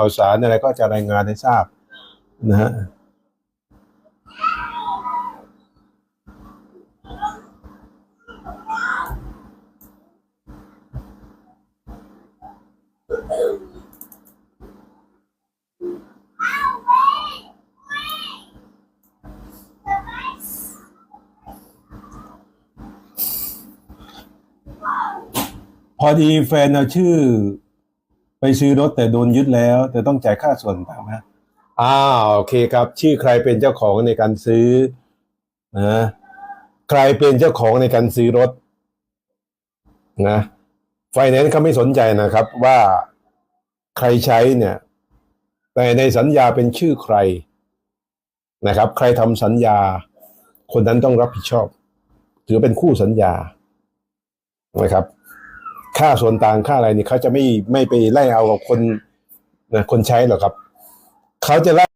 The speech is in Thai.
ข่าวสารอะไรก็จะรายงานให้ทราบนะฮะพอดีแฟนเอาชื่อ ไปซื้อรถแต่โดนยึดแล้ว แต่ต้องจ่ายค่าส่วนต่างนะอ้าวโอเคครับ ชื่อใครเป็นเจ้าของในการซื้อนะใครเป็นเจ้าของในการซื้อรถ นะไฟแนนซ์เขาไม่สนใจนะครับ ว่าใครใช้เนี่ย แต่ในสัญญาเป็นชื่อใครนะครับ ใครทำสัญญา คนนั้นต้องรับผิดชอบ ถือเป็นคู่สัญญานะครับ ค่าส่วนต่างค่าอะไรนี่เขาจะไม่ไม่ไปไล่เอากับคนนะคนใช้หรอกครับ เขาจะไล่